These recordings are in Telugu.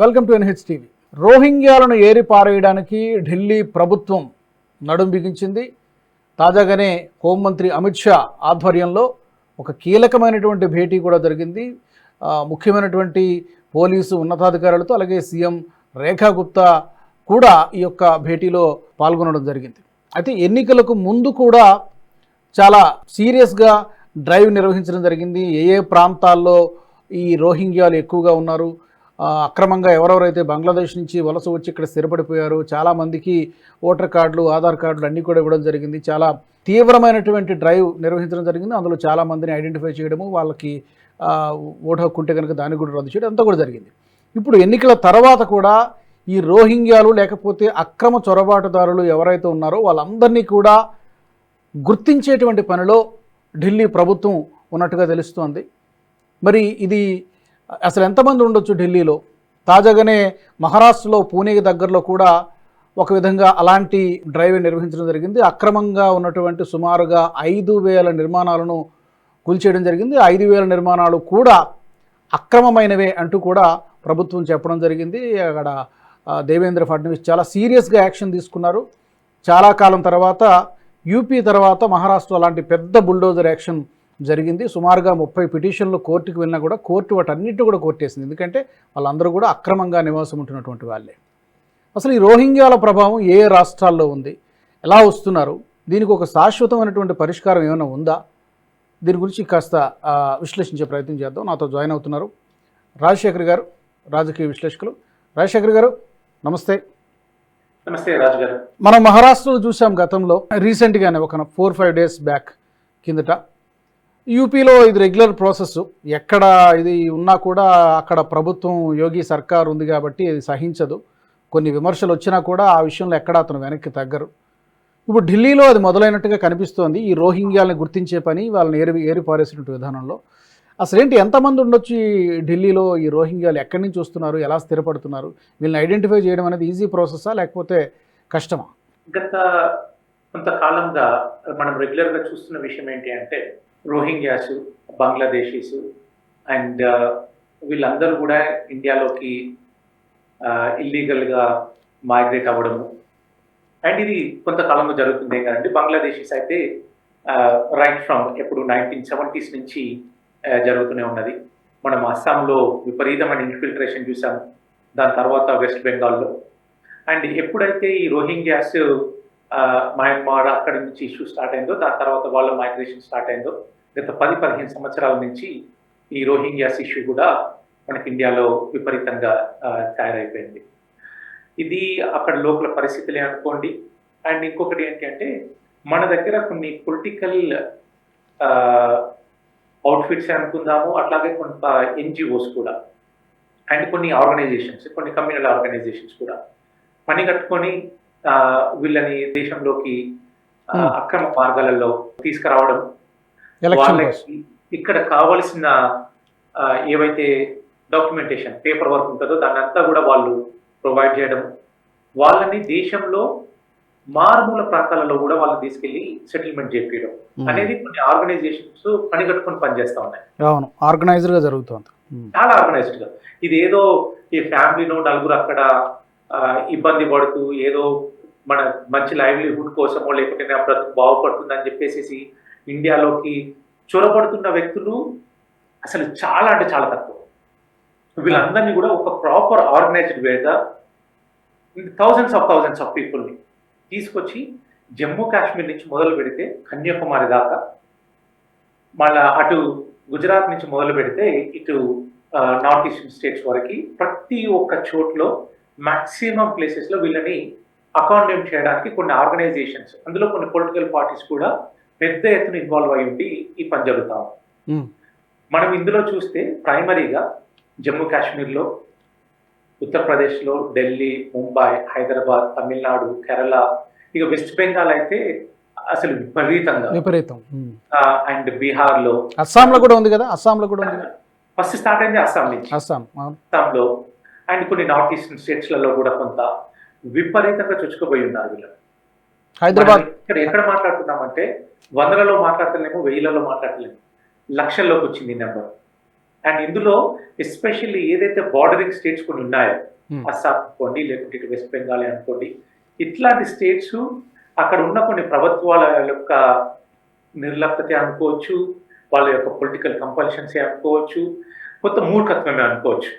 వెల్కమ్ టు ఎన్హెచ్ టీవీ రోహింగ్యాలను ఏరి పారేయడానికి ఢిల్లీ ప్రభుత్వం నడుం బిగించింది. తాజాగానే హోంమంత్రి అమిత్ షా ఆధ్వర్యంలో ఒక కీలకమైనటువంటి భేటీ కూడా జరిగింది. ముఖ్యమైనటువంటి పోలీసు ఉన్నతాధికారులతో అలాగే సీఎం రేఖా గుప్తా కూడా ఈ యొక్క భేటీలో పాల్గొనడం జరిగింది. అయితే ఎన్నికలకు ముందు కూడా చాలా సీరియస్గా డ్రైవ్ నిర్వహించడం జరిగింది. ఏ ఏ ప్రాంతాల్లో ఈ రోహింగ్యాలు ఎక్కువగా ఉన్నారు? అక్రమంగా ఎవరెవరైతే బంగ్లాదేశ్ నుంచి వలస వచ్చి ఇక్కడ స్థిరపడిపోయారు చాలామందికి ఓటర్ కార్డులు ఆధార్ కార్డులు అన్నీ కూడా ఇవ్వడం జరిగింది. చాలా తీవ్రమైనటువంటి డ్రైవ్ నిర్వహించడం జరిగింది. అందులో చాలామందిని ఐడెంటిఫై చేయడము వాళ్ళకి ఓటు హక్కు ఉంటే కనుక దాన్ని కూడా రద్దు చేయడం అంతా కూడా జరిగింది. ఇప్పుడు ఎన్నికల తర్వాత కూడా ఈ రోహింగ్యాలు లేకపోతే అక్రమ చొరబాటుదారులు ఎవరైతే ఉన్నారో వాళ్ళందరినీ కూడా గుర్తించేటువంటి పనిలో ఢిల్లీ ప్రభుత్వం ఉన్నట్టుగా తెలుస్తోంది. మరి ఇది అసలు ఎంతమంది ఉండొచ్చు ఢిల్లీలో? తాజాగానే మహారాష్ట్రలో పూణేకి దగ్గరలో కూడా ఒక విధంగా అలాంటి డ్రైవ్ నిర్వహించడం జరిగింది. అక్రమంగా ఉన్నటువంటి సుమారుగా ఐదు వేల నిర్మాణాలను కూల్చేయడం జరిగింది. ఐదు వేల నిర్మాణాలు కూడా అక్రమమైనవే అంటూ కూడా ప్రభుత్వం చెప్పడం జరిగింది. అక్కడ దేవేంద్ర ఫడ్నవీస్ చాలా సీరియస్గా యాక్షన్ తీసుకున్నారు. చాలా కాలం తర్వాత యూపీ తర్వాత మహారాష్ట్ర అలాంటి పెద్ద బుల్డోజర్ యాక్షన్ జరిగింది. సుమారుగా ముప్పై పిటిషన్లు కోర్టుకు వెళ్ళినా కూడా కోర్టు వాటన్నిటిని కూడా కొట్టేసింది ఎందుకంటే వాళ్ళందరూ కూడా అక్రమంగా నివాసం ఉంటున్నటువంటి వాళ్ళే. అసలు ఈ రోహింగ్యాల ప్రభావం ఏ రాష్ట్రాల్లో ఉంది? ఎలా వస్తున్నారు? దీనికి ఒక శాశ్వతమైనటువంటి పరిష్కారం ఏమైనా ఉందా? దీని గురించి కాస్త విశ్లేషించే ప్రయత్నం చేద్దాం. నాతో జాయిన్ అవుతున్నారు రాజశేఖర్ గారు రాజకీయ విశ్లేషకులు. రాజశేఖర్ గారు నమస్తే. నమస్తే రాజు గారు మనం మహారాష్ట్రలో చూసాం గతంలో. రీసెంట్గానే ఒక ఫోర్ ఫైవ్ డేస్ బ్యాక్ కిందట యూపీలో ఇది రెగ్యులర్ ప్రాసెస్. ఎక్కడ ఇది ఉన్నా కూడా అక్కడ ప్రభుత్వం యోగి సర్కార్ ఉంది కాబట్టి ఇది సహించదు. కొన్ని విమర్శలు వచ్చినా కూడా ఆ విషయంలో ఎక్కడ అతను వెనక్కి తగ్గరు. ఇప్పుడు ఢిల్లీలో అది మొదలైనట్టుగా కనిపిస్తోంది. ఈ రోహింగ్యాలను గుర్తించే పని వాళ్ళని ఏరి ఏరిపారేసినట్టు విధానంలో విధానంలో. అసలేంటి ఎంతమంది ఉండొచ్చు ఈ ఢిల్లీలో? ఈ రోహింగ్యాలు ఎక్కడి నుంచి వస్తున్నారు? ఎలా స్థిరపడుతున్నారు? వీళ్ళని ఐడెంటిఫై చేయడం అనేది ఈజీ ప్రాసెసా లేకపోతే కష్టమా? గత కొంతకాలంగా మనం రెగ్యులర్గా చూస్తున్న విషయం ఏంటి అంటే రోహింగ్యాస్ బంగ్లాదేశీస్ అండ్ వీళ్ళందరూ కూడా ఇండియాలోకి ఇల్లీగల్గా మైగ్రేట్ అవ్వడము. అండ్ ఇది కొంతకాలంలో జరుగుతుంది కదండి బంగ్లాదేశీస్ అయితే రైట్ ఫ్రమ్ ఎప్పుడు నైన్టీన్ సెవెంటీస్ నుంచి జరుగుతూనే ఉన్నది. మనం అస్సాంలో విపరీతమైన ఇన్ఫిల్ట్రేషన్ చూసాము దాని తర్వాత వెస్ట్ బెంగాల్లో అండ్ ఎప్పుడైతే ఈ రోహింగ్యాస్ మయన్మార్ అక్కడి నుంచి ఇష్యూ స్టార్ట్ అయిందో దాని తర్వాత వాళ్ళ మైగ్రేషన్ స్టార్ట్ అయిందో గత పది పదిహేను సంవత్సరాల నుంచి ఈ రోహింగ్యాస్ ఇష్యూ కూడా మనకి ఇండియాలో విపరీతంగా తయారైపోయింది. ఇది అక్కడ లోపల పరిస్థితులే అనుకోండి. అండ్ ఇంకొకటి ఏంటి అంటే మన దగ్గర కొన్ని పొలిటికల్ అవుట్ఫిట్స్ అనుకుందాము అట్లాగే కొంత ఎన్జిఓస్ కూడా అండ్ కొన్ని ఆర్గనైజేషన్స్ కొన్ని కమ్యూనల్ ఆర్గనైజేషన్స్ కూడా పని కట్టుకొని వీళ్ళని దేశంలోకి Hmm. అక్రమ మార్గాలలో తీసుకురావడం వాళ్ళకి ఇక్కడ కావలసిన ఏవైతే డాక్యుమెంటేషన్ పేపర్ వర్క్ ఉంటుందో దాన్ని అంతా కూడా వాళ్ళు ప్రొవైడ్ చేయడం వాళ్ళని దేశంలో మారుమూల ప్రాంతాలలో కూడా వాళ్ళని తీసుకెళ్ళి సెటిల్మెంట్ చేపించడం అనేది కొన్ని ఆర్గనైజేషన్స్ పని కట్టుకొని పనిచేస్తా ఉన్నాయి. అవును ఆర్గనైజర్గా జరుగుతోంది. ఉమ్. చాలా ఆర్గనైజ్డ్గా ఇది ఏదో ఈ ఫ్యామిలీలో నలుగురు అక్కడ ఇబ్బంది పడుతూ ఏదో మన మంచి లైవ్లీహుడ్ కోసమో లేకపోతే నా బ్రతుకు బాగుపడుతుందని చెప్పేసి ఇండియాలోకి చొరబడుతున్న వ్యక్తులు అసలు చాలా అంటే చాలా తక్కువ. వీళ్ళందరినీ కూడా ఒక proper organised Vega thousands of thousands of పీపుల్ని తీసుకొచ్చి జమ్మూ కాశ్మీర్ నుంచి మొదలు పెడితే కన్యాకుమారి దాకా మళ్ళా అటు గుజరాత్ నుంచి మొదలు పెడితే ఇటు నార్త్ ఈస్టర్న్ స్టేట్స్ వరకు ప్రతి ఒక్క చోట్లో మాక్సిమం ప్లేసెస్లో వీళ్ళని అకామిడేట్ చేయడానికి కొన్ని ఆర్గనైజేషన్స్ అందులో కొన్ని పొలిటికల్ పార్టీస్ కూడా పెద్ద ఎత్తున ఇన్వాల్వ్ అయి ఉండి ఈ పని జరుగుతాం ఉమ్. మనం ఇందులో చూస్తే ప్రైమరీగా జమ్మూ కాశ్మీర్లో ఉత్తరప్రదేశ్లో ఢిల్లీ ముంబై హైదరాబాద్ తమిళనాడు కేరళ ఇక వెస్ట్ బెంగాల్ అయితే అసలు విపరీతంగా. విపరీతం. ఉమ్. అండ్ బీహార్లో అస్సాంలో కూడా ఉంది కదా? అస్సాంలో కూడా ఉంది ఫస్ట్ స్టార్ట్ అయింది అస్సాం నుంచి. అస్సాం. అవును. అస్సాంలో అండ్ కొన్ని నార్త్ ఈస్టర్న్ స్టేట్స్లలో కూడా కొంత విపరీతంగా చొచ్చుకుపోయి ఉన్నారు వీళ్ళు. హైదరాబాద్. ఇక్కడ ఎక్కడ మాట్లాడుతున్నామంటే వందలలో మాట్లాడతలేము వెయ్యిలలో మాట్లాడలేము లక్షల్లోకి వచ్చింది నెంబర్. అండ్ ఇందులో ఎస్పెషల్లీ ఏదైతే బార్డరింగ్ స్టేట్స్ కొన్ని ఉన్నాయో Hmm. అస్సాం అనుకోండి లేకుంటే ఇటు వెస్ట్ బెంగాల్ అనుకోండి ఇట్లాంటి స్టేట్స్ అక్కడ ఉన్న కొన్ని ప్రభుత్వాల యొక్క నిర్లప్తత అనుకోవచ్చు వాళ్ళ యొక్క పొలిటికల్ కంపల్షన్సే అనుకోవచ్చు కొంత మూర్ఖత్వమే అనుకోవచ్చు.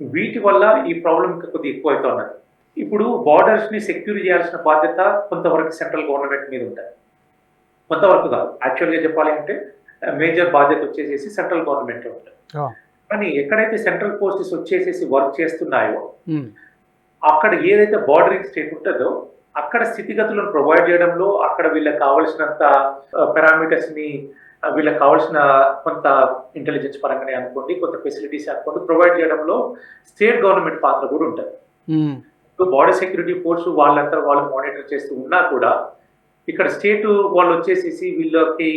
వీటి వల్ల ఈ ప్రాబ్లం ఇంకా కొద్దిగా ఎక్కువ అవుతున్నది ఇప్పుడు బార్డర్స్ని సెక్యూర్ చేయాల్సిన బాధ్యత కొంతవరకు సెంట్రల్ గవర్నమెంట్ మీద ఉంటుంది. కొంతవరకు కాదు. యాక్చువల్గా చెప్పాలి అంటే మేజర్ బాధ్యత వచ్చేసేసి సెంట్రల్ గవర్నమెంట్ ఉంటుంది. కానీ ఎక్కడైతే సెంట్రల్ ఫోర్సెస్ వచ్చేసేసి వర్క్ చేస్తున్నాయో అక్కడ ఏదైతే బార్డరింగ్ స్టేట్ ఉంటుందో అక్కడ స్థితిగతులను ప్రొవైడ్ చేయడంలో అక్కడ వీళ్ళకి కావలసినంత పారామీటర్స్ని వీళ్ళకి కావాల్సిన కొంత ఇంటెలిజెన్స్ పరంగానే అనుకోండి కొంత ఫెసిలిటీస్ అనుకోండి ప్రొవైడ్ చేయడంలో స్టేట్ గవర్నమెంట్ పాత్ర కూడా ఉంటుంది. బార్డర్ సెక్యూరిటీ ఫోర్స్ వాళ్ళంతా వాళ్ళు మానిటర్ చేస్తూ ఉన్నా కూడా ఇక్కడ స్టేట్ వాళ్ళు వచ్చేసేసి వీళ్ళకి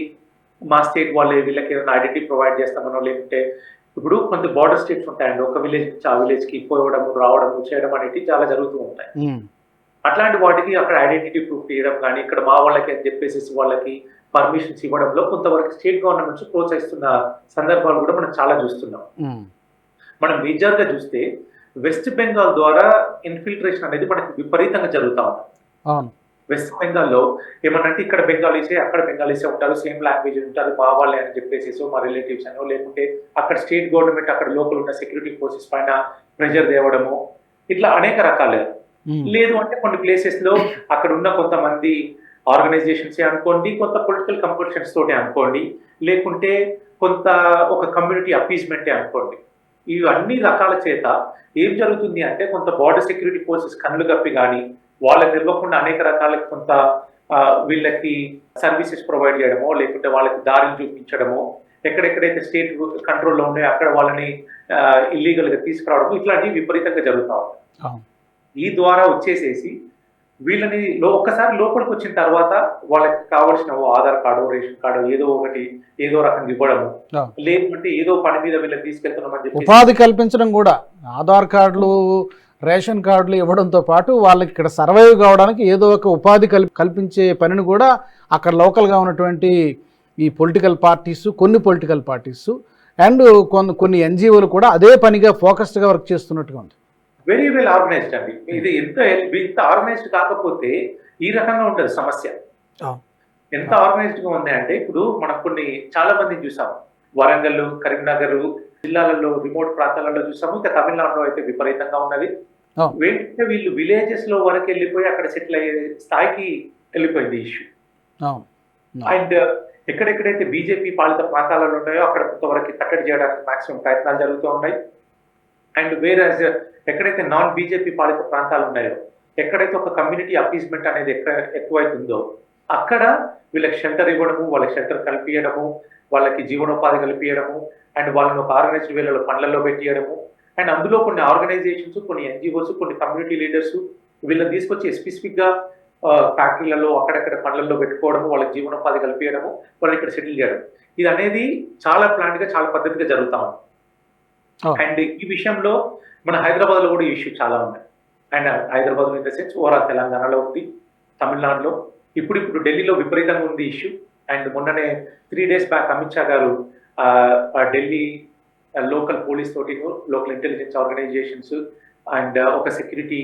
మా స్టేట్ వాళ్ళే వీళ్ళకి ఏదైనా ఐడెంటిటీ ప్రొవైడ్ చేస్తామనో లేకుంటే ఇప్పుడు కొంత బార్డర్ స్టేట్స్ ఉంటాయండి. ఒక విలేజ్ నుంచి ఆ విలేజ్కి పోవడం రావడం చేయడం అనేది చాలా జరుగుతూ ఉంటాయి. అట్లాంటి వాటికి అక్కడ ఐడెంటిటీ ప్రూఫ్ ఇవ్వడం కానీ ఇక్కడ మా వాళ్ళకి అని చెప్పేసి వాళ్ళకి పర్మిషన్స్ ఇవ్వడంలో కొంతవరకు స్టేట్ గవర్నమెంట్స్ ప్రోత్సహిస్తున్న సందర్భాలు కూడా మనం చాలా చూస్తున్నాం. మనం మేజర్గా చూస్తే వెస్ట్ బెంగాల్ ద్వారా ఇన్ఫిల్ట్రేషన్ అనేది మనకి విపరీతంగా జరుగుతూ ఉంది. వెస్ట్ బెంగాల్లో ఏమనంటే ఇక్కడ బెంగాలీసే అక్కడ బెంగాలీసే ఉంటారు సేమ్ లాంగ్వేజ్ ఉంటారు మా వాళ్ళే అని చెప్పేసి మా రిలేటివ్స్ అనో లేకుంటే అక్కడ స్టేట్ గవర్నమెంట్ అక్కడ లోకల్ ఉన్న సెక్యూరిటీ ఫోర్సెస్ పైన ప్రెషర్ తేవడము ఇట్లా అనేక రకాలు. లేదు అంటే కొన్ని ప్లేసెస్లో అక్కడ ఉన్న కొంతమంది ఆర్గనైజేషన్స్ అనుకోండి కొంత పొలిటికల్ కంపల్షన్స్ తోటి అనుకోండి లేకుంటే కొంత ఒక కమ్యూనిటీ అపీస్మెంటే అనుకోండి. ఇవి అన్ని రకాల చేత ఏం జరుగుతుంది అంటే కొంత బార్డర్ సెక్యూరిటీ ఫోర్సెస్ కళ్ళు కప్పి కానీ వాళ్ళకి తెలియకుండా అనేక రకాల కొంత వీళ్ళకి సర్వీసెస్ ప్రొవైడ్ చేయడమో లేకుంటే వాళ్ళకి దారిని చూపించడమో ఎక్కడెక్కడైతే స్టేట్ కంట్రోల్లో ఉన్నాయో అక్కడ వాళ్ళని ఇల్లీగల్గా తీసుకురావడం ఇట్లాంటివి విపరీతంగా జరుగుతూ ఉంటాయి. ఈ ద్వారా వచ్చేసేసి వీళ్ళని లో ఒక్కసారి లోపలికి వచ్చిన తర్వాత వాళ్ళకి కావాల్సిన ఆధార్ కార్డు రేషన్ కార్డు ఏదో ఒకటి ఏదో రకంగా ఇవ్వడము. లేకుంటే ఏదో పని మీద వీళ్ళని తీసుకెళ్తున్నామని చెప్పి ఉపాధి కల్పించడం కూడా. ఆధార్ కార్డులు రేషన్ కార్డులు ఇవ్వడంతో పాటు వాళ్ళకి ఇక్కడ సర్వైవ్ కావడానికి ఏదో ఒక ఉపాధి కల్ కల్పించే పనిని కూడా అక్కడ లోకల్గా ఉన్నటువంటి ఈ పొలిటికల్ పార్టీస్ కొన్ని పొలిటికల్ పార్టీస్ అండ్ కొన్ని కొన్ని ఎన్జిఓలు కూడా అదే పనిగా ఫోకస్డ్గా వర్క్ చేస్తున్నట్టుగా ఉంది. వెరీ వెల్ ఆర్గనైజ్డ్ అండి. ఇది ఎంత ఇంత ఆర్గనైజ్డ్ కాకపోతే ఈ రకంగా ఉంటుంది సమస్య. ఎంత ఆర్గనైజ్డ్గా ఉంది అంటే ఇప్పుడు మనం కొన్ని చాలా మందిని చూసాం వరంగల్ కరీంనగర్ జిల్లాలలో రిమోట్ ప్రాంతాలలో చూసాము. ఇంకా తమిళనాడులో అయితే విపరీతంగా ఉన్నది. ఏంటంటే వీళ్ళు విలేజెస్లో వరకు వెళ్ళిపోయి అక్కడ సెటిల్ అయ్యే స్థాయికి వెళ్ళిపోయింది ఇష్యూ అండ్ ఎక్కడెక్కడైతే బీజేపీ పాలిత ప్రాంతాలలో ఉన్నాయో అక్కడ కొంతవరకు కట్టడి చేయడానికి మాక్సిమం ప్రయత్నాలు జరుగుతూ ఉన్నాయి. అండ్ వేర్ యాజ్ ఎక్కడైతే నాన్ బీజేపీ పాలిత ప్రాంతాలు ఉన్నాయో ఎక్కడైతే ఒక కమ్యూనిటీ అపీస్మెంట్ అనేది ఎక్కడ ఎక్కువైతుందో అక్కడ వీళ్ళకి షెల్టర్ ఇవ్వడము వాళ్ళకి షెల్టర్ కల్పించడము వాళ్ళకి జీవనోపాధి కల్పించడము అండ్ వాళ్ళని ఒక ఆర్గనైజ్డ్ వేలలో పనులలో పెట్టియడము. అండ్ అందులో కొన్ని ఆర్గనైజేషన్స్ కొన్ని ఎన్జిఓస్ కొన్ని కమ్యూనిటీ లీడర్స్ వీళ్ళని తీసుకొచ్చి స్పెసిఫిక్గా ఫ్యాక్టరీలలో అక్కడక్కడ పనులలో పెట్టుకోవడము వాళ్ళకి జీవనోపాధి కల్పించడము వాళ్ళని ఇక్కడ సెటిల్ చేయడం. ఇది అనేది చాలా ప్లాంట్గా చాలా పద్ధతిగా జరుగుతా ఉంది. అండ్ ఈ విషయంలో మన హైదరాబాద్లో కూడా ఇష్యూ చాలా ఉన్నాయి. And Hyderabad in the sense overall తెలంగాణలో ఉంది తమిళనాడులో. ఇప్పుడు ఇప్పుడు ఢిల్లీలో విపరీతంగా ఉంది ఇష్యూ అండ్ మొన్ననే three days back Amit Shah గారు ఢిల్లీ లోకల్ పోలీస్ తోటి లోకల్ ఇంటెలిజెన్స్ ఆర్గనైజేషన్స్ అండ్ ఒక సెక్యూరిటీ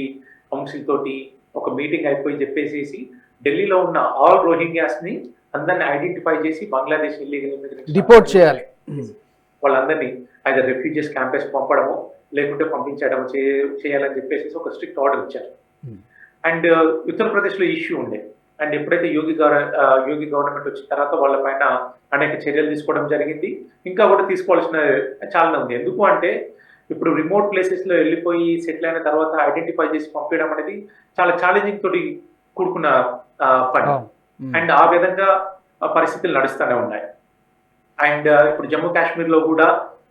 కౌన్సిల్ తోటి ఒక మీటింగ్ అయిపోయి చెప్పేసేసి ఢిల్లీలో ఉన్న ఆల్ రోహింగ్యాస్ని అందరిని ఐడెంటిఫై చేసి బంగ్లాదేశ్ ఇల్లీగల్ డిపోర్ట్ చేయాలి. వాళ్ళందరినీ అయితే రెఫ్యూజెస్ క్యాంపస్ పంపడము లేకుంటే పంపించడం చే- చేయాలని చెప్పేసి ఒక స్ట్రిక్ట్ ఆర్డర్ ఇచ్చారు. Hmm. అండ్ ఉత్తరప్రదేశ్లో ఇష్యూ ఉండే. అండ్ ఎప్పుడైతే యోగి యోగి గవర్నమెంట్ వచ్చిన తర్వాత వాళ్ళ పైన అనేక చర్యలు తీసుకోవడం జరిగింది. ఇంకా కూడా తీసుకోవాల్సిన చాలా ఉంది. ఎందుకు అంటే ఇప్పుడు రిమోట్ ప్లేసెస్లో వెళ్ళిపోయి సెటిల్ అయిన తర్వాత ఐడెంటిఫై చేసి పంపించడం అనేది చాలా ఛాలెంజింగ్ తోటి కూడుకున్న పని. అండ్ ఆ విధంగా పరిస్థితులు నడుస్తూనే ఉన్నాయి. అండ్ ఇప్పుడు జమ్మూ కాశ్మీర్లో కూడా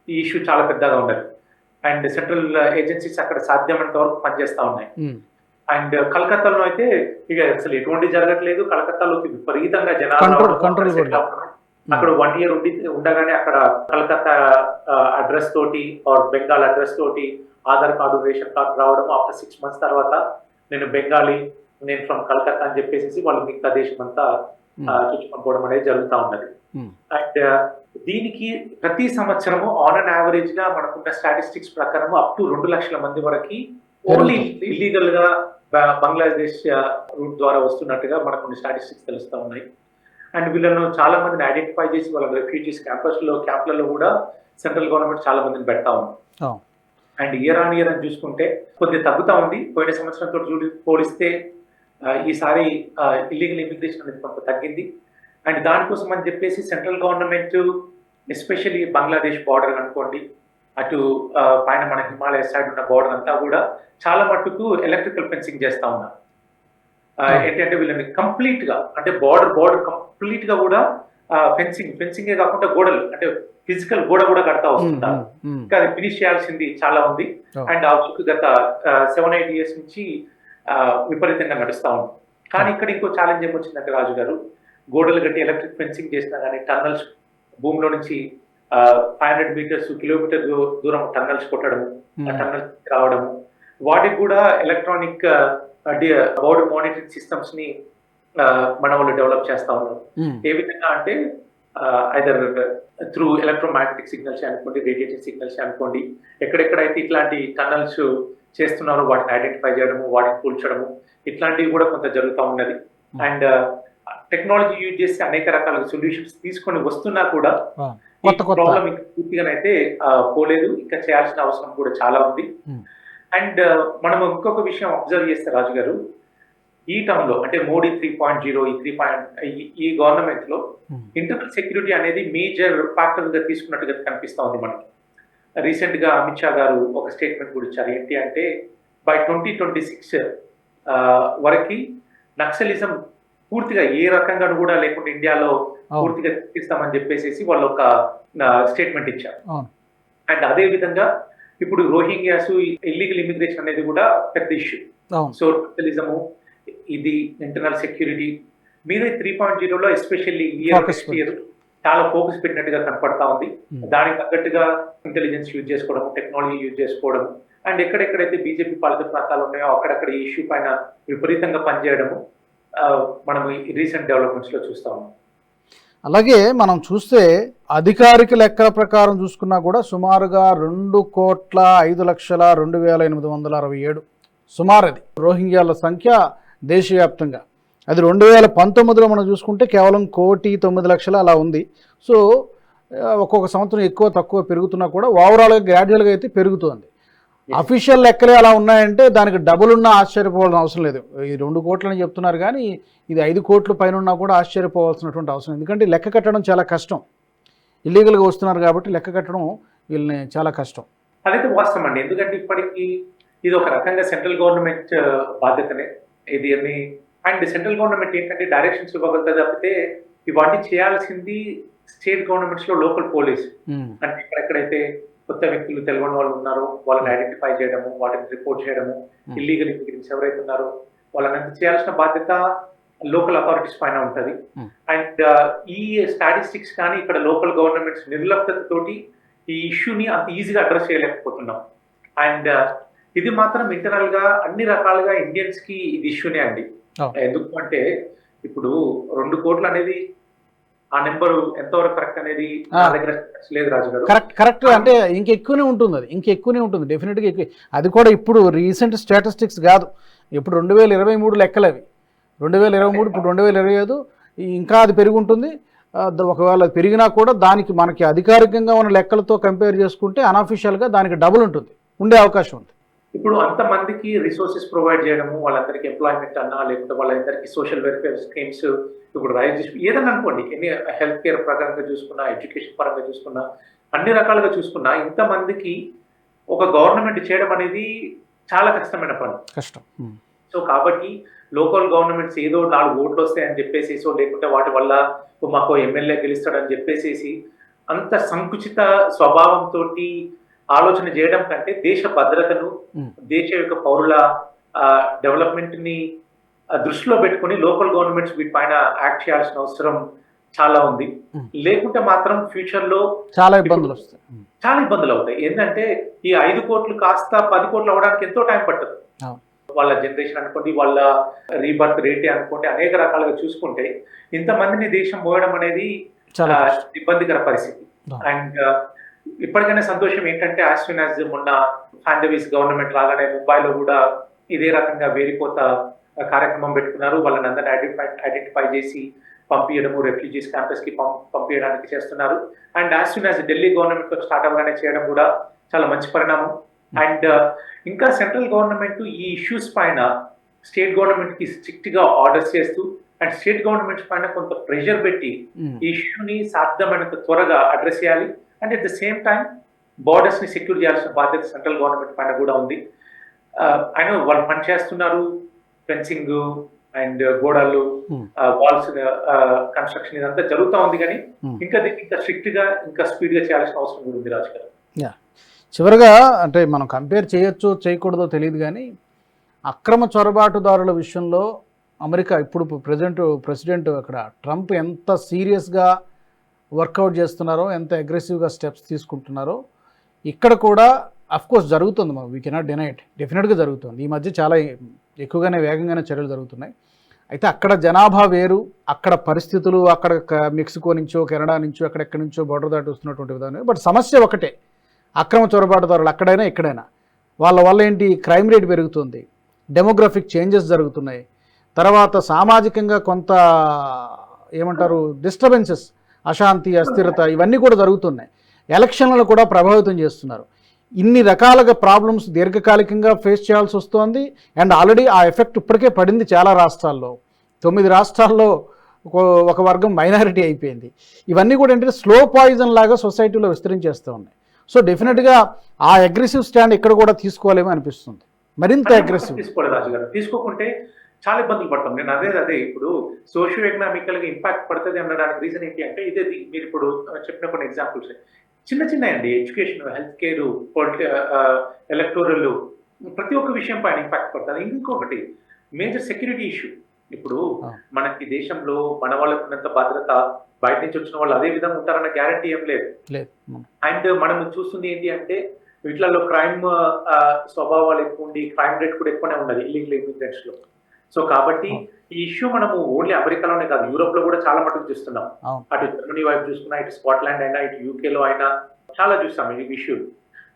ఈ ఇష్యూ చాలా పెద్దగా ఉన్నది అండ్ సెంట్రల్ ఏజెన్సీస్ అక్కడ సాధ్యమైనంత వరకు పనిచేస్తా ఉన్నాయి. అండ్ కలకత్తాలో అయితే ఇక అసలు ఎటువంటి జరగట్లేదు. కలకత్తాలోకి విపరీతంగా జనాలు. అక్కడ వన్ ఇయర్ ఉండి ఉండగానే అక్కడ కలకత్తా అడ్రస్ తోటి ఆర్ బెంగాల్ అడ్రస్ తోటి ఆధార్ కార్డు రేషన్ కార్డు రావడం ఆఫ్టర్ సిక్స్ మంత్స్ తర్వాత నేను బెంగాలీ నేను ఫ్రమ్ కలకత్తా అని చెప్పేసి వాళ్ళు మిగతా దేశం అంతా చుట్టుపక్కల అనేది జరుగుతూ ఉన్నది. అండ్ దీనికి ప్రతి సంవత్సరము ఆన్ అన్ యావరేజ్గా మనకున్న స్టాటిస్టిక్స్ ప్రకారం అప్ టు రెండు లక్షల మంది వరకు ఓన్లీ ఇల్లీగల్గా బంగ్లాదేశ్ రూట్ ద్వారా వస్తున్నట్టుగా మనకు స్టాటిస్టిక్స్ తెలుస్తూ ఉన్నాయి. అండ్ వీళ్ళను చాలా మందిని ఐడెంటిఫై చేసి వాళ్ళ రెఫ్యూజీస్ క్యాంపస్లో క్యాంప్లలో కూడా సెంట్రల్ గవర్నమెంట్ చాలా మందిని పెడతా ఉంది. అండ్ ఇయర్ ఆన్ ఇయర్ అని చూసుకుంటే కొద్దిగా తగ్గుతా ఉంది. పోయిన సంవత్సరంతో చూడి పోలిస్తే ఈసారి ఇల్లీగల్ ఇమిగ్రేషన్ అనేది కొంత తగ్గింది అండ్ దానికోసం అని చెప్పేసి central government especially Bangladesh border అనుకోండి అటు పైన మన హిమాలయ సైడ్ ఉన్న బార్డర్ అంతా కూడా చాలా మట్టుకు ఎలక్ట్రికల్ ఫెన్సింగ్ చేస్తా ఉన్నారు Oh. ఏంటంటే వీళ్ళని కంప్లీట్గా అంటే బార్డర్ బార్డర్ కంప్లీట్గా కూడా ఫెన్సింగ్ ఫెన్సింగే కాకుండా గోడలు అంటే ఫిజికల్ గోడ కూడా కడతా ఉమ్, వస్తుంటారు. ఇంకా అది ఫినిష్ చేయాల్సింది చాలా ఉంది Oh. అండ్ ఆ గత సెవెన్ ఎయిట్ ఇయర్స్ నుంచి విపరీతంగా నడుస్తా ఉంది కానీ ఇక్కడ ఇంకో ఛాలెంజ్ ఏమొచ్చిందంటే రాజు గారు గోడలు కట్టి ఎలక్ట్రిక్ ఫెన్సింగ్ చేసినా కానీ టన్నల్స్ భూమిలో నుంచి ఫైవ్ హండ్రెడ్ మీటర్స్ కిలోమీటర్ దూరం టన్నల్స్ కొట్టడము ఉమ్. టన్నల్స్ రావడము వాటికి కూడా ఎలక్ట్రానిక్ బోర్డు మానిటరింగ్ సిస్టమ్స్ని మన వాళ్ళు డెవలప్ చేస్తా ఉన్నారు ఉమ్. ఏ విధంగా అంటే ఐదర్ త్రూ ఎలక్ట్రోమాగ్నెటిక్ సిగ్నల్స్ అనుకోండి రేడియేషన్ సిగ్నల్స్ అనుకోండి ఎక్కడెక్కడైతే ఇట్లాంటి టనల్స్ చేస్తున్నారో వాటిని ఐడెంటిఫై చేయడము వాటిని కూల్చడము ఇట్లాంటివి కూడా కొంత జరుగుతూ ఉన్నది అండ్ టెక్నాలజీ యూజ్ చేసి అనేక రకాల సొల్యూషన్స్ తీసుకొని వస్తున్నా కూడా. ప్రాబ్లం ఇంకా పూర్తిగానైతే పోలేదు ఇంకా చేయాల్సిన అవసరం కూడా చాలా ఉంది Hmm. అండ్ మనం ఇంకొక విషయం అబ్జర్వ్ చేస్తే రాజు గారు ఈ టర్మ్లో అంటే మోడీ త్రీ పాయింట్ జీరో ఈ త్రీ పాయింట్ ఈ గవర్నమెంట్లో Hmm. ఇంటర్నల్ సెక్యూరిటీ అనేది మేజర్ ఫ్యాక్టర్గా తీసుకున్నట్టుగా కనిపిస్తా ఉంది మనకి రీసెంట్గా అమిత్ షా గారు ఒక స్టేట్మెంట్ కూడా ఇచ్చారు. ఏంటి అంటే బై ట్వంటీ ట్వంటీ సిక్స్ వరకు నక్సలిజం పూర్తిగా ఏ రకంగా కూడా లేకుండా ఇండియాలో పూర్తిగా తగ్గిస్తామని చెప్పేసి వాళ్ళు ఒక స్టేట్మెంట్ ఇచ్చారు. అండ్ అదే విధంగా ఇప్పుడు రోహింగ్యాస్ ఇల్లీగల్ ఇమిగ్రేషన్ అనేది కూడా పెద్ద ఇష్యూ సో టోటలిజము ఇది ఇంటర్నల్ సెక్యూరిటీ మీరు త్రీ పాయింట్ జీరోలో ఎస్పెషల్లీ Focus ఇయర్ చాలా ఫోకస్ పెట్టినట్టుగా కనపడతా ఉంది. Hmm. దానికి తగ్గట్టుగా ఇంటెలిజెన్స్ యూజ్ చేసుకోవడం టెక్నాలజీ యూజ్ చేసుకోవడం అండ్ ఎక్కడెక్కడైతే బీజేపీ పాలిత ప్రాంతాలు ఉన్నాయో అక్కడక్కడ ఈ ఇష్యూ పైన విపరీతంగా పనిచేయడము మనం ఈ రీసెంట్ డెవలప్మెంట్స్లో చూస్తా ఉన్నాం. అలాగే మనం చూస్తే అధికారిక లెక్కల ప్రకారం చూసుకున్నా కూడా సుమారుగా రెండు కోట్ల ఐదు లక్షల రెండు వేల ఎనిమిది వందల అరవై ఏడు. సుమారు అది రోహింగ్యాల సంఖ్య దేశవ్యాప్తంగా. అది రెండు వేల పంతొమ్మిదిలో మనం చూసుకుంటే కేవలం కోటి తొమ్మిది లక్షల అలా ఉంది. సో ఒక్కొక్క సంవత్సరం ఎక్కువ తక్కువ పెరుగుతున్నా కూడా ఓవరాల్గా గ్రాడ్యువల్గా అయితే పెరుగుతుంది. అఫీషియల్ లెక్కలే అలా ఉన్నాయంటే దానికి డబుల్ ఉన్నా ఆశ్చర్యపోవాల్సిన అవసరం లేదు. ఈ రెండు కోట్లని చెప్తున్నారు కానీ ఇది ఐదు కోట్ల పైన ఉన్నా కూడా ఆశ్చర్యపోవాల్సినటువంటి అవసరం ఎందుకంటే లెక్క కట్టడం చాలా కష్టం. ఇల్లీగల్గా వస్తున్నారు కాబట్టి లెక్క కట్టడం వీళ్ళని చాలా కష్టం. అదైతే వాస్తవం అండి. ఎందుకంటే ఇప్పటికీ ఇది ఒక రకంగా సెంట్రల్ గవర్నమెంట్ బాధ్యతనే. ఇది అన్ని అండ్ సెంట్రల్ గవర్నమెంట్ ఏంటంటే డైరెక్షన్స్ ఇవ్వగలుగుతుంది తప్పితే ఇవన్నీ చేయాల్సింది స్టేట్ గవర్నమెంట్స్లో లోకల్ పోలీస్ ఉమ్, అంటే ఎక్కడెక్కడైతే కొత్త వ్యక్తులు తెలియని వాళ్ళు ఉన్నారో వాళ్ళని ఐడెంటిఫై చేయడము వాటిని రిపోర్ట్ చేయడము Hmm. ఇల్లీగల్ ఇమిగ్రెంట్స్ ఎవరైతే ఉన్నారో వాళ్ళని అంత చేయాల్సిన బాధ్యత లోకల్ అథారిటీస్ పైన ఉంటది Hmm. అండ్ ఈ స్టాటిస్టిక్స్ కానీ ఇక్కడ లోకల్ గవర్నమెంట్స్ నిర్లప్తత తోటి ఈ ఇష్యూని అంత ఈజీగా అడ్రస్ చేయలేకపోతున్నాం అండ్ ఇది మాత్రం ఇంటర్నల్గా అన్ని రకాలుగా ఇండియన్స్కి ఇది ఇష్యూనే అండి. ఎందుకు అంటే ఇప్పుడు రెండు కోట్లు అనేది ఆ నెంబరు ఎంతవరకు కరెక్ట్ అనేది నా. దగ్గర లేదు రాజు గారు కరెక్ట్ కరెక్ట్ అంటే ఇంకెక్కువనే ఉంటుంది అది ఇంకెక్కువనే ఉంటుంది డెఫినెట్గా ఎక్కువ. అది కూడా ఇప్పుడు రీసెంట్ స్టాటిస్టిక్స్ కాదు. ఇప్పుడు రెండు వేల ఇరవై మూడు లెక్కలు అవి. రెండు వేల ఇరవై మూడు ఇప్పుడు రెండు వేల ఇరవై ఐదు ఇంకా అది పెరిగి ఉంటుంది ఆ, ద- ఒకవేళ పెరిగినా కూడా దానికి మనకి అధికారికంగా ఉన్న లెక్కలతో కంపేర్ చేసుకుంటే అన్అఫీషియల్గా దానికి డబుల్ ఉంటుంది ఉండే అవకాశం ఉంది. ఇప్పుడు అంతమందికి రిసోర్సెస్ ప్రొవైడ్ చేయడము వాళ్ళందరికీ ఎంప్లాయ్మెంట్ అన్నా లేకపోతే వాళ్ళందరికీ సోషల్ వెల్ఫేర్ స్కీమ్స్ ఇప్పుడు రైజ్ ఏదన్నా అనుకోండి ఎన్ని హెల్త్ కేర్ పరంగా చూసుకున్నా ఎడ్యుకేషన్ పరంగా చూసుకున్నా అన్ని రకాలుగా చూసుకున్నా ఇంతమందికి ఒక గవర్నమెంట్ చేయడం అనేది చాలా కష్టమైన పని కష్టం. సో కాబట్టి లోకల్ గవర్నమెంట్స్ ఏదో నాలుగు ఓట్లు వస్తాయని చెప్పేసి సో లేకుంటే వాటి వల్ల మాకు ఎమ్మెల్యే గెలుస్తాడని చెప్పేసి అంత సంకుచిత స్వభావంతో ఆలోచన చేయడం కంటే దేశ భద్రతను. దేశ యొక్క పౌరుల డెవలప్మెంట్ని దృష్టిలో పెట్టుకుని లోకల్ గవర్నమెంట్స్ వీటిపైన యాక్ట్ చేయాల్సిన అవసరం చాలా ఉంది. లేకుంటే మాత్రం ఫ్యూచర్లో చాలా ఇబ్బందులు వస్తాయి. చాలా ఇబ్బందులు అవుతాయి ఏంటంటే ఈ ఐదు కోట్లు కాస్త పది కోట్లు అవడానికి ఎంతో టైం పట్టదు. వాళ్ళ జనరేషన్ అనుకోండి వాళ్ళ రీబర్త్ రేటే అనుకోండి అనేక రకాలుగా చూసుకుంటే ఇంతమందిని దేశం పోయడం అనేది. ఇబ్బందికర పరిస్థితి. అండ్ ఇప్పటికైనా సంతోషం ఏంటంటే యాజ్ మొన్న ఫాండవీస్ గవర్నమెంట్ లాగానే ముంబైలో కూడా ఇదే రకంగా వేరిపోత కార్యక్రమం పెట్టుకున్నారు. వాళ్ళని అందరిని ఐడెంటిఫై ఐడెంటిఫై చేసి పంపించడము రెఫ్యూజీస్ క్యాంపస్కి పం- పంపించడానికి చేస్తున్నారు. And as soon as Delhi government start అవ్వగానే చేయడం కూడా చాలా మంచి పరిణామం. అండ్ ఇంకా సెంట్రల్ గవర్నమెంట్ ఈ ఇష్యూస్ పైన స్టేట్ గవర్నమెంట్కి స్ట్రిక్ట్గా ఆర్డర్స్ చేస్తూ అండ్ స్టేట్ గవర్నమెంట్స్ పైన కొంత ప్రెషర్ పెట్టి ఉమ్. ఈ ఇష్యూని సాధ్యమైనంత త్వరగా అడ్రస్ చేయాలి. And at the same time బార్డర్స్ని secure చేయాల్సిన బాధ్యత సెంట్రల్ గవర్నమెంట్ పైన కూడా ఉంది అయినా వాళ్ళు పని చేస్తున్నారు ఫెన్సింగ్ అండ్ గోడలు Hmm. వాల్స్ కన్స్ట్రక్షన్ ఇదంతా జరుగుతూ ఉంది కానీ Hmm. ఇంకా దీన్ని ఇంకా స్ట్రిక్ట్గా ఇంకా స్పీడ్గా చేయాల్సిన అవసరం కూడా ఉంది రాజు గారు చివరగా అంటే మనం కంపేర్ చేయొచ్చో చేయకూడదో తెలియదు కానీ అక్రమ చొరబాటుదారుల విషయంలో అమెరికా ఇప్పుడు ప్రెసిడెంట్ ప్రెసిడెంట్ అక్కడ ట్రంప్ ఎంత సీరియస్గా వర్కౌట్ చేస్తున్నారో ఎంత అగ్రెసివ్గా స్టెప్స్ తీసుకుంటున్నారో ఇక్కడ కూడా కోర్స్ జరుగుతుంది మా వీ కెనాట్ డినైట్ డెఫినెట్గా జరుగుతుంది. ఈ మధ్య చాలా ఎక్కువగానే వేగంగానే చర్యలు జరుగుతున్నాయి. అయితే అక్కడ జనాభా వేరు అక్కడ పరిస్థితులు అక్కడ మెక్సికో నుంచో కెనడా నుంచో అక్కడెక్కడి నుంచో బోర్డర్ దాటి వస్తున్నటువంటి విధానం. బట్ సమస్య ఒకటే అక్రమ చొరబాటుదారులు అక్కడైనా ఎక్కడైనా వాళ్ళ వల్ల ఏంటి? క్రైమ్ రేట్ పెరుగుతుంది. డెమోగ్రఫిక్ చేంజెస్ జరుగుతున్నాయి. తర్వాత సామాజికంగా కొంత ఏమంటారు? డిస్టర్బెన్సెస్ అశాంతి అస్థిరత ఇవన్నీ కూడా జరుగుతున్నాయి. ఎలక్షన్లను కూడా ప్రభావితం చేస్తున్నారు. ఇన్ని రకాలుగా ప్రాబ్లమ్స్ దీర్ఘకాలికంగా ఫేస్ చేయాల్సి వస్తోంది. అండ్ ఆల్రెడీ ఆ ఎఫెక్ట్ ఇప్పటికే పడింది చాలా రాష్ట్రాల్లో. తొమ్మిది రాష్ట్రాల్లో ఒక- వర్గం మైనారిటీ అయిపోయింది. ఇవన్నీ కూడా ఏంటంటే స్లో పాయిజన్ లాగా సొసైటీలో విస్తరించేస్తూ ఉన్నాయి. సో డెఫినెట్గా ఆ అగ్రెసివ్ స్టాండ్ ఇక్కడ కూడా తీసుకోవాలేమో అనిపిస్తుంది. మరింత అగ్రెసివ్. తీసుకోకుంటే చాలా ఇబ్బందులు పడతాం. నేను అదే అదే ఇప్పుడు సోషియో ఎకనామికల్గా ఇంపాక్ట్ పడుతుంది అనడానికి రీజన్ ఏంటి అంటే ఇదే మీరు ఇప్పుడు చెప్పిన కొన్ని ఎగ్జాంపుల్స్ చిన్న చిన్న అండి ఎడ్యుకేషన్ హెల్త్ కేర్ పొలిటి ఎలక్టోరల్ ప్రతి ఒక్క విషయం పైన ఇంపాక్ట్ పడుతుంది. ఇంకొకటి మేజర్ సెక్యూరిటీ ఇష్యూ ఇప్పుడు. మనకి దేశంలో మన వాళ్ళకు ఉన్నంత భద్రత బయట నుంచి వచ్చిన వాళ్ళు అదే విధంగా ఉంటారన్న గ్యారంటీ ఏం లేదు. లేదు. అండ్ మనం చూస్తుంది ఏంటి అంటే వీటిలలో క్రైమ్ స్వభావాలు ఎక్కువ ఉండి క్రైమ్ రేట్ కూడా ఎక్కువనే ఉన్నది ఇల్లీగల్ ఇమిగ్రెంట్స్లో. సో కాబట్టి ఈ ఇష్యూ మనము ఓన్లీ అమెరికాలోనే కాదు యూరోప్లో కూడా చాలా మటుకు చూస్తున్నాం. అటు జర్మనీ వైపు చూసుకున్నా ఇటు స్కాట్లాండ్ అయినా ఇటు UK లో అయినా చాలా చూస్తాం ఈ ఇష్యూ.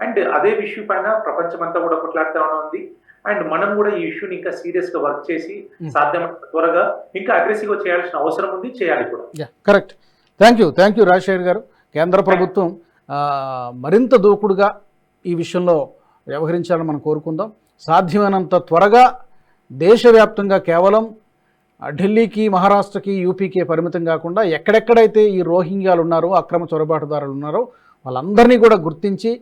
అండ్ అదే ఇష్యూ పైన ప్రపంచం అంతా కూడా కొట్లాడుతూ ఉంది. అండ్ మనం కూడా ఈ ఇష్యూని ఇంకా సీరియస్గా వర్క్ చేసి. సాధ్యమైనంత త్వరగా ఇంకా అగ్రెసివ్గా చేయాల్సిన అవసరం ఉంది చేయాలి కూడా. Correct thank you thank you Rajasekhar గారు. కేంద్ర ప్రభుత్వం మరింత దూకుడుగా ఈ విషయంలో వ్యవహరించాలని మనం కోరుకుందాం. సాధ్యమైనంత త్వరగా దేశవ్యాప్తంగా కేవలం ఢిల్లీకి మహారాష్ట్రకి యూపీకే పరిమితం కాకుండా ఎక్కడెక్కడైతే ఈ రోహింగ్యాలు ఉన్నారో అక్రమ చొరబాటుదారులు ఉన్నారో వాళ్ళందరినీ కూడా గుర్తించి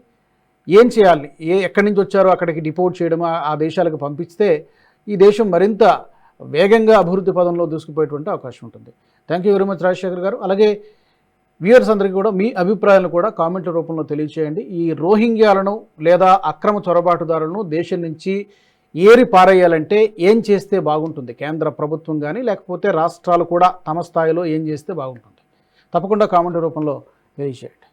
ఏం చేయాలి? ఏ ఎక్కడి నుంచి వచ్చారో అక్కడికి డిపోర్ట్ చేయడం ఆ- ఆ దేశాలకు పంపిస్తే ఈ దేశం మరింత వేగంగా అభివృద్ధి పదంలో దూసుకుపోయేటువంటి అవకాశం ఉంటుంది. Thank you very much Rajasekhar గారు. అలాగే వ్యూయర్స్ అందరికీ కూడా మీ అభిప్రాయాలను కూడా కామెంట్ల రూపంలో తెలియచేయండి. ఈ రోహింగ్యాలను లేదా అక్రమ చొరబాటుదారులను దేశం నుంచి ఏరి పారేయాలంటే ఏం చేస్తే బాగుంటుంది? కేంద్ర ప్రభుత్వం కానీ లేకపోతే రాష్ట్రాలు కూడా తమ స్థాయిలో ఏం చేస్తే బాగుంటుంది? తప్పకుండా కామెంట్ రూపంలో తెలియజేయండి.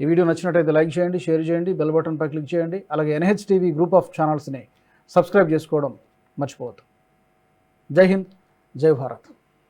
ఈ వీడియో నచ్చినట్టయితే లైక్ చేయండి షేర్ చేయండి బెల్ బటన్పై క్లిక్ చేయండి అలాగే ఎన్హెచ్ టీవీ గ్రూప్ ఆఫ్ ఛానల్స్ని సబ్స్క్రైబ్ చేసుకోవడం మర్చిపోవద్దు. జై హింద్ జై భారత్.